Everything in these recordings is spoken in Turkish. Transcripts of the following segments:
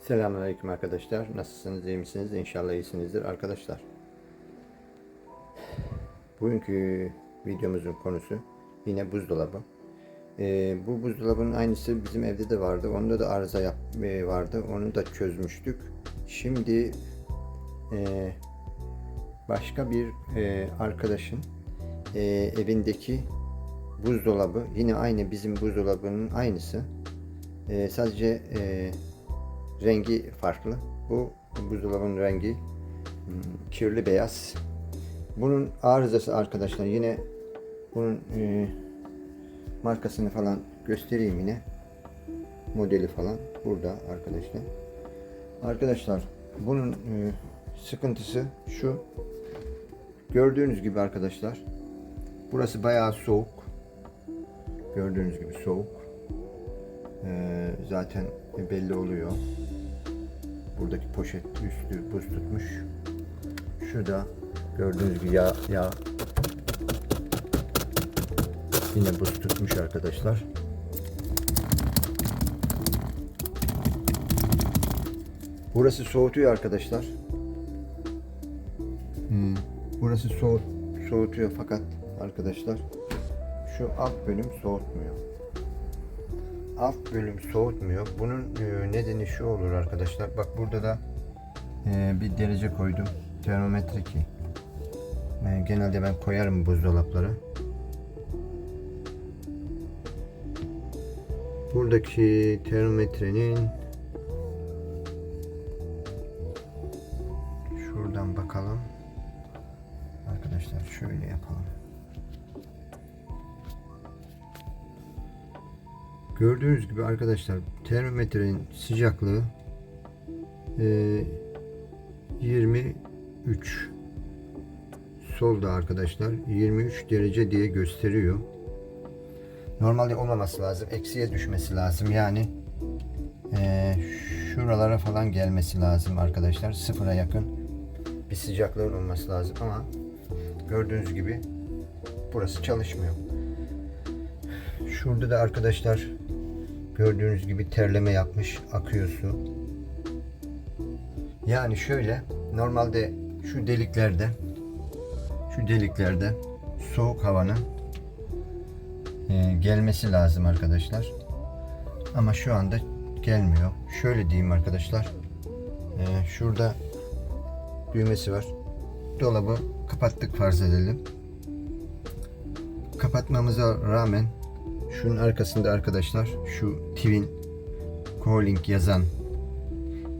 Selamünaleyküm arkadaşlar. Nasılsınız, iyi misiniz? İnşallah iyisinizdir arkadaşlar. Bugünkü videomuzun konusu yine buzdolabı. Ee, bu buzdolabının aynısı bizim evde de vardı. Onda da arıza yap e, vardı. Onu da çözmüştük. Şimdi e, başka bir e, arkadaşın e, evindeki buzdolabı yine aynı bizim buzdolabının aynısı. E, sadece e, rengi farklı. Bu buzdolabının rengi hmm, kirli beyaz. Bunun arızası arkadaşlar yine bunun e, markasını falan göstereyim yine. Modeli falan burada arkadaşlar. Arkadaşlar bunun e, sıkıntısı şu. Gördüğünüz gibi arkadaşlar. Burası bayağı soğuk. Gördüğünüz gibi soğuk. E, zaten belli oluyor. Buradaki poşet üstü buz tutmuş. Şurada gördüğünüz gibi yağ, yağ yine buz tutmuş arkadaşlar. Burası soğutuyor arkadaşlar. Hmm, Burası soğut, soğutuyor fakat arkadaşlar şu alt bölüm soğutmuyor alt bölüm soğutmuyor. Bunun e, nedeni şu olur arkadaşlar. Bak burada da e, bir derece koydum. Termometre ki. E, genelde ben koyarım buzdolapları. Buradaki termometrenin Gördüğünüz gibi arkadaşlar termometrenin sıcaklığı e, 23 solda arkadaşlar 23 derece diye gösteriyor. Normalde olmaması lazım. Eksiye düşmesi lazım. Yani e, şuralara falan gelmesi lazım arkadaşlar. Sıfıra yakın bir sıcaklığın olması lazım ama gördüğünüz gibi burası çalışmıyor. Şurada da arkadaşlar gördüğünüz gibi terleme yapmış akıyor su. Yani şöyle normalde şu deliklerde şu deliklerde soğuk havanın e, gelmesi lazım arkadaşlar. Ama şu anda gelmiyor. Şöyle diyeyim arkadaşlar. E, şurada düğmesi var. Dolabı kapattık farz edelim. Kapatmamıza rağmen Şunun arkasında arkadaşlar şu Twin Calling yazan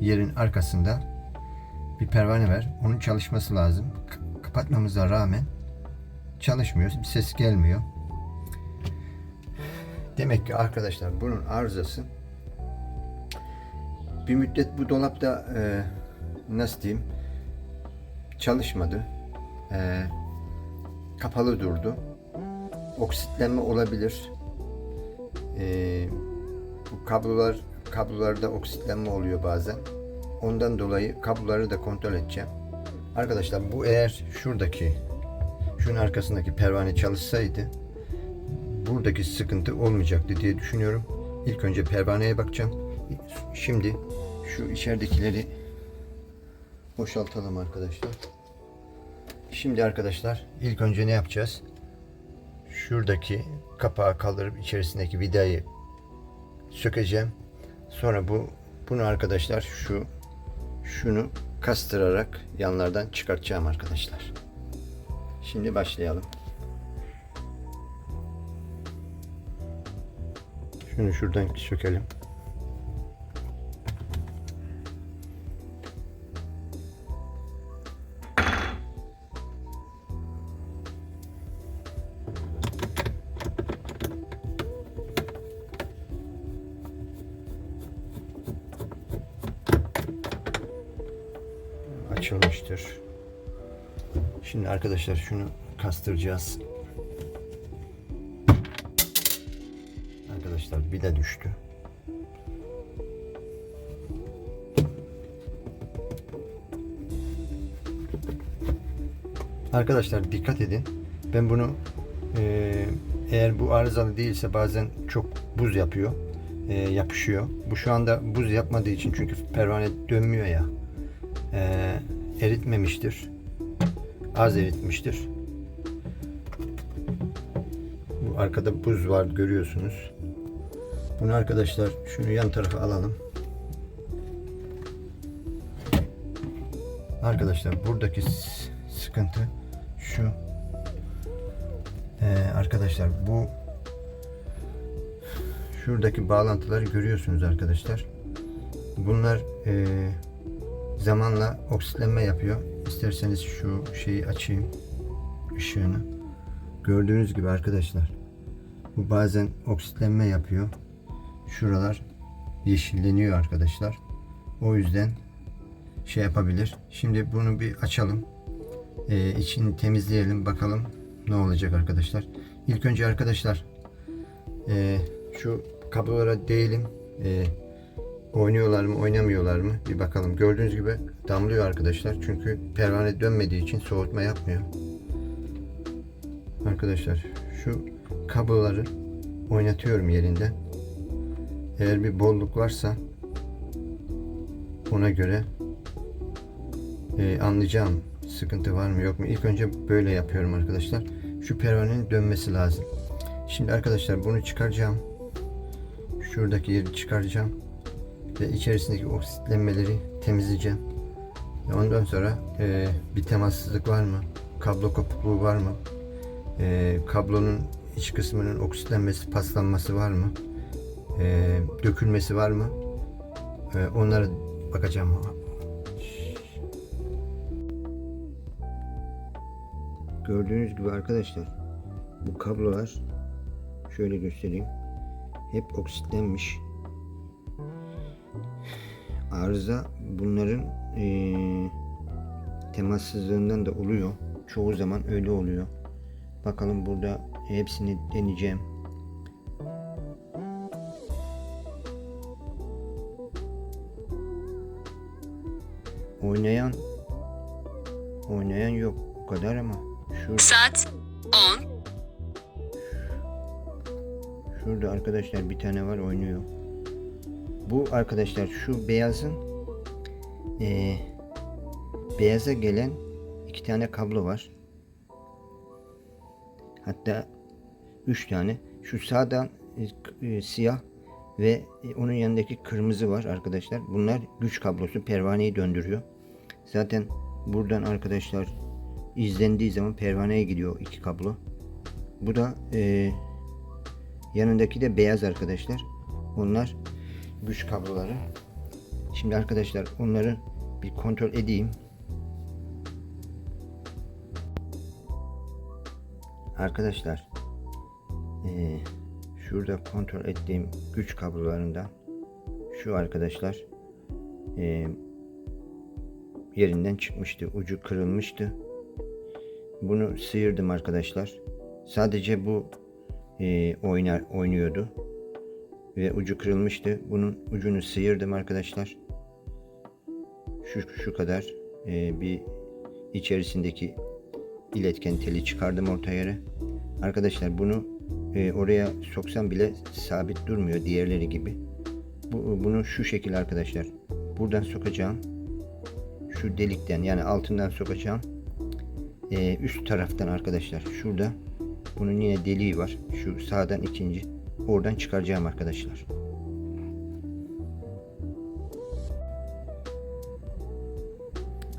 yerin arkasında bir pervane var. Onun çalışması lazım. K- kapatmamıza rağmen çalışmıyor. Bir ses gelmiyor. Demek ki arkadaşlar bunun arızası bir müddet bu dolapta e, nasıl diyeyim çalışmadı. E, kapalı durdu. Oksitlenme olabilir e, bu kablolar kablolarda oksitlenme oluyor bazen. Ondan dolayı kabloları da kontrol edeceğim. Arkadaşlar bu eğer şuradaki şunun arkasındaki pervane çalışsaydı buradaki sıkıntı olmayacaktı diye düşünüyorum. İlk önce pervaneye bakacağım. Şimdi şu içeridekileri boşaltalım arkadaşlar. Şimdi arkadaşlar ilk önce ne yapacağız? Şuradaki kapağı kaldırıp içerisindeki vidayı sökeceğim. Sonra bu bunu arkadaşlar şu şunu kastırarak yanlardan çıkartacağım arkadaşlar. Şimdi başlayalım. Şunu şuradan sökelim. Açılmıştır. Şimdi arkadaşlar şunu kastıracağız. Arkadaşlar de düştü. Arkadaşlar dikkat edin. Ben bunu e, eğer bu arızalı değilse bazen çok buz yapıyor. e, yapışıyor. Bu şu anda buz yapmadığı için çünkü pervane dönmüyor ya. E, eritmemiştir. Az eritmiştir. Bu arkada buz var görüyorsunuz. Bunu arkadaşlar şunu yan tarafa alalım. Arkadaşlar buradaki sıkıntı şu. Ee, arkadaşlar bu şuradaki bağlantıları görüyorsunuz arkadaşlar. Bunlar e, zamanla oksitlenme yapıyor. İsterseniz şu şeyi açayım ışığını. Gördüğünüz gibi arkadaşlar bu bazen oksitlenme yapıyor. Şuralar yeşilleniyor arkadaşlar. O yüzden şey yapabilir. Şimdi bunu bir açalım. Ee, içini temizleyelim bakalım ne olacak arkadaşlar. İlk önce arkadaşlar e, şu kablolara değelim. E, oynuyorlar mı oynamıyorlar mı bir bakalım. Gördüğünüz gibi damlıyor arkadaşlar. Çünkü pervane dönmediği için soğutma yapmıyor. Arkadaşlar şu kabloları oynatıyorum yerinde. Eğer bir bolluk varsa ona göre e, anlayacağım sıkıntı var mı yok mu. İlk önce böyle yapıyorum arkadaşlar. Şu pervanenin dönmesi lazım. Şimdi arkadaşlar bunu çıkaracağım. Şuradaki yeri çıkaracağım. Ve içerisindeki oksitlenmeleri temizleyeceğim. Ondan sonra e, bir temassızlık var mı? Kablo kopukluğu var mı? E, kablonun iç kısmının oksitlenmesi, paslanması var mı? E, dökülmesi var mı? E, onlara bakacağım. Gördüğünüz gibi arkadaşlar bu kablolar şöyle göstereyim. Hep oksitlenmiş. Arıza bunların eee temassızlığından da oluyor. Çoğu zaman öyle oluyor. Bakalım burada hepsini deneyeceğim. Oynayan oynayan yok o kadar ama şurada, Saat 10. şurada arkadaşlar bir tane var oynuyor. Bu arkadaşlar şu beyazın eee, beyaza gelen iki tane kablo var. Hatta üç tane. Şu sağdan e, e, siyah ve e, onun yanındaki kırmızı var arkadaşlar. Bunlar güç kablosu pervaneyi döndürüyor. Zaten buradan arkadaşlar izlendiği zaman pervaneye gidiyor iki kablo. Bu da e, yanındaki de beyaz arkadaşlar. Onlar güç kabloları. Şimdi arkadaşlar onları bir kontrol edeyim. Arkadaşlar eee, şurada kontrol ettiğim güç kablolarından şu arkadaşlar eee, yerinden çıkmıştı. Ucu kırılmıştı. Bunu sıyırdım arkadaşlar. Sadece bu eee, oynar oynuyordu ve ucu kırılmıştı. Bunun ucunu sıyırdım arkadaşlar. Şu şu kadar eee, bir içerisindeki iletken teli çıkardım orta yere. Arkadaşlar bunu e, oraya soksam bile sabit durmuyor diğerleri gibi. Bu, bunu şu şekilde arkadaşlar. Buradan sokacağım. Şu delikten yani altından sokacağım. E, üst taraftan arkadaşlar. Şurada bunun yine deliği var. Şu sağdan ikinci. Oradan çıkaracağım arkadaşlar.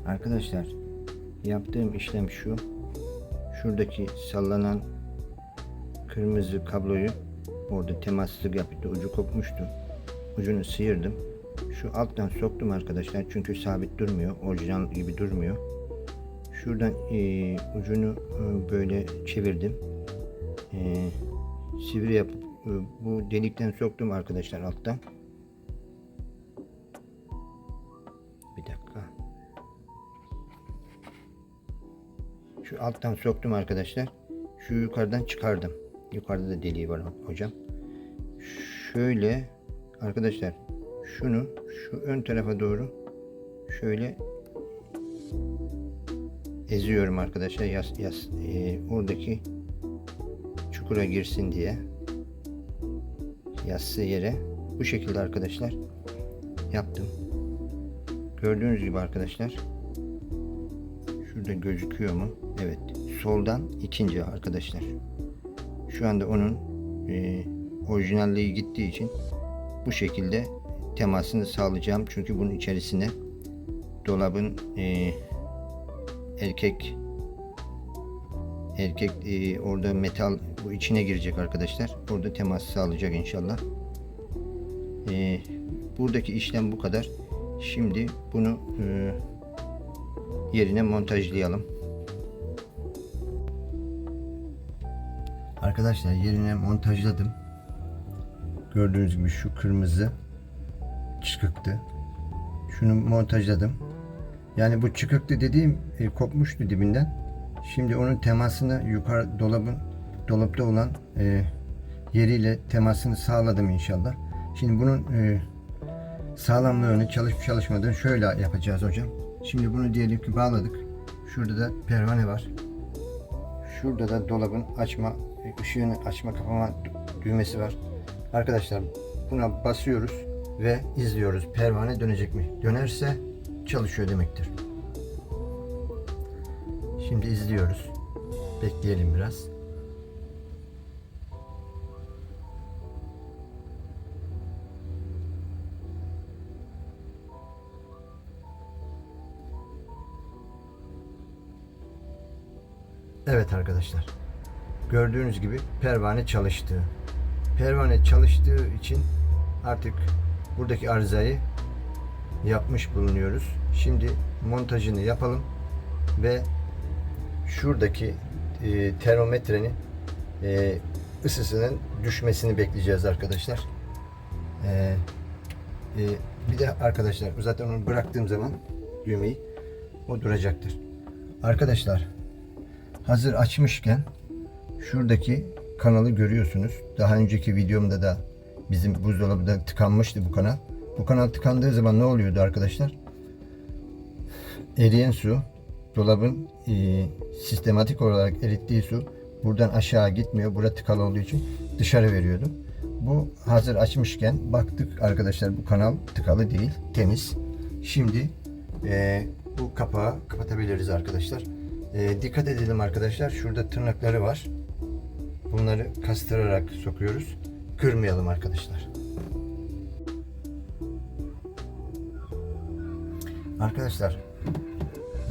Arkadaşlar yaptığım işlem şu. Şuradaki sallanan kırmızı kabloyu orada temassızlık yaptı. Ucu kopmuştu. Ucunu sıyırdım. Şu alttan soktum arkadaşlar. Çünkü sabit durmuyor. Orijinal gibi durmuyor. Şuradan eee, ucunu e, böyle çevirdim. Eee, sivri yapıp e, bu delikten soktum arkadaşlar alttan. Bir dakika. Şu alttan soktum arkadaşlar. Şu yukarıdan çıkardım. Yukarıda da deliği var hocam. Şöyle arkadaşlar şunu şu ön tarafa doğru şöyle eziyorum arkadaşlar yas, yas, e, oradaki çukura girsin diye yassı yere Bu şekilde arkadaşlar yaptım. Gördüğünüz gibi arkadaşlar şurada gözüküyor mu? Evet. Soldan ikinci arkadaşlar. Şu anda onun e, orijinalliği gittiği için bu şekilde temasını sağlayacağım. Çünkü bunun içerisine dolabın e, erkek erkek e, orada metal bu içine girecek arkadaşlar. Orada temas sağlayacak inşallah. E, buradaki işlem bu kadar. Şimdi bunu e, yerine montajlayalım. Arkadaşlar yerine montajladım. Gördüğünüz gibi şu kırmızı çıkıktı. Şunu montajladım. Yani bu çıkıktı dediğim e, kopmuştu dibinden. Şimdi onun temasını yukarı dolabın dolapta olan e, yeriyle temasını sağladım inşallah. Şimdi bunun e, sağlamlığını çalışıp çalışmadığını şöyle yapacağız hocam. Şimdi bunu diyelim ki bağladık. Şurada da pervane var. Şurada da dolabın açma, ışığını açma kapama düğmesi var. Arkadaşlar buna basıyoruz ve izliyoruz. Pervane dönecek mi? Dönerse çalışıyor demektir. Şimdi izliyoruz. Bekleyelim biraz. Evet arkadaşlar. Gördüğünüz gibi pervane çalıştı. Pervane çalıştığı için artık buradaki arızayı yapmış bulunuyoruz. Şimdi montajını yapalım ve şuradaki e, termometrenin e, ısısının düşmesini bekleyeceğiz arkadaşlar. E, e, bir de arkadaşlar zaten onu bıraktığım zaman düğmeyi o duracaktır. Arkadaşlar hazır açmışken şuradaki kanalı görüyorsunuz. Daha önceki videomda da bizim buzdolabında tıkanmıştı bu kanal. Bu kanal tıkandığı zaman ne oluyordu arkadaşlar? Eriyen su, dolabın e, sistematik olarak erittiği su buradan aşağı gitmiyor. Burada tıkalı olduğu için dışarı veriyordu. Bu hazır açmışken baktık arkadaşlar bu kanal tıkalı değil, temiz. Şimdi e, bu kapağı kapatabiliriz arkadaşlar. E, dikkat edelim arkadaşlar. Şurada tırnakları var. Bunları kastırarak sokuyoruz. Kırmayalım arkadaşlar. Arkadaşlar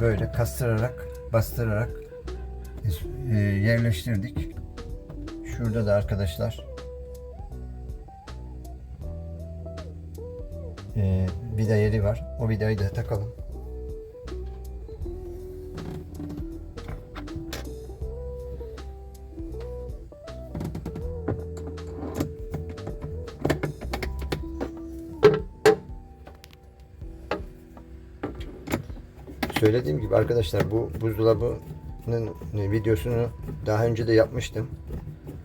böyle kastırarak bastırarak e, yerleştirdik. Şurada da arkadaşlar e, var. O vidayı da takalım. Söylediğim gibi arkadaşlar bu buzdolabının videosunu daha önce de yapmıştım.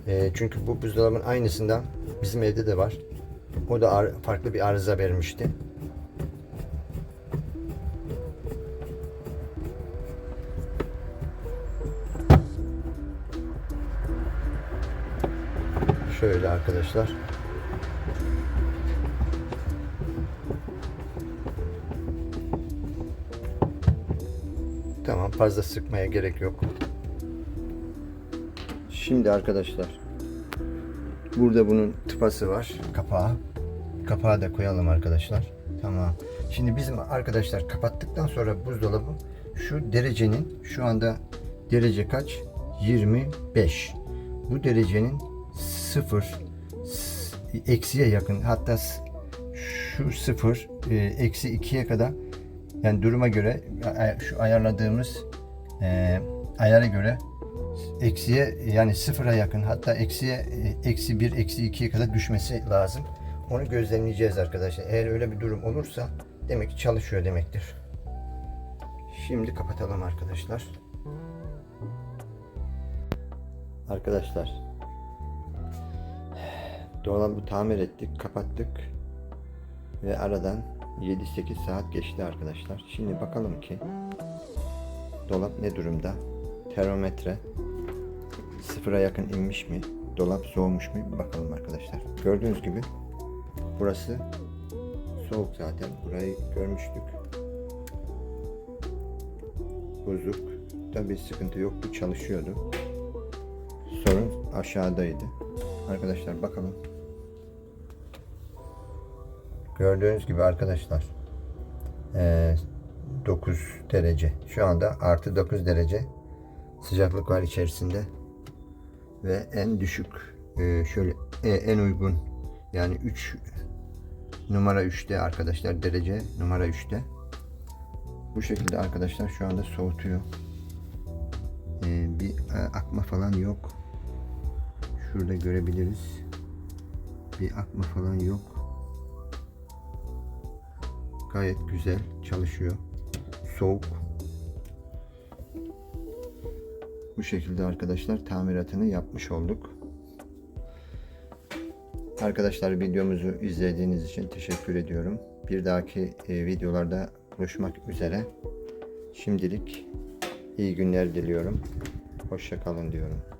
E, çünkü bu buzdolabının aynısından bizim evde de var. O da ar- farklı bir arıza vermişti. Şöyle arkadaşlar. Fazla sıkmaya gerek yok. Şimdi arkadaşlar burada bunun tıpası var kapağı. Kapağı da koyalım arkadaşlar. Tamam. Şimdi bizim arkadaşlar kapattıktan sonra buzdolabı şu derecenin şu anda derece kaç? 25. Bu derecenin 0 s- eksiye yakın hatta şu 0 e, eksi 2'ye kadar yani duruma göre şu ayarladığımız e, ayara göre eksiye yani sıfıra yakın hatta eksiye e, eksi 1 eksi 2'ye kadar düşmesi lazım. Onu gözlemleyeceğiz arkadaşlar. Eğer öyle bir durum olursa demek ki çalışıyor demektir. Şimdi kapatalım arkadaşlar. Arkadaşlar dolabı tamir ettik, kapattık ve aradan 7-8 saat geçti arkadaşlar. Şimdi bakalım ki dolap ne durumda? Termometre sıfıra yakın inmiş mi? Dolap soğumuş mu? Bakalım arkadaşlar. Gördüğünüz gibi Burası soğuk zaten. Burayı görmüştük. Bozuk. Tabi sıkıntı yoktu. Çalışıyordu. Sorun aşağıdaydı. Arkadaşlar bakalım. Gördüğünüz gibi arkadaşlar eee, 9 derece. Şu anda artı 9 derece sıcaklık var içerisinde. Ve en düşük eee, şöyle e, en uygun yani 3 numara 3'te arkadaşlar derece numara 3'te. Bu şekilde arkadaşlar şu anda soğutuyor. Bir e, akma falan yok. Şurada görebiliriz. Bir akma falan yok. Gayet güzel çalışıyor. Soğuk. Bu şekilde arkadaşlar tamiratını yapmış olduk. Arkadaşlar videomuzu izlediğiniz için teşekkür ediyorum. Bir dahaki e, videolarda buluşmak üzere. Şimdilik iyi günler diliyorum. Hoşça kalın diyorum.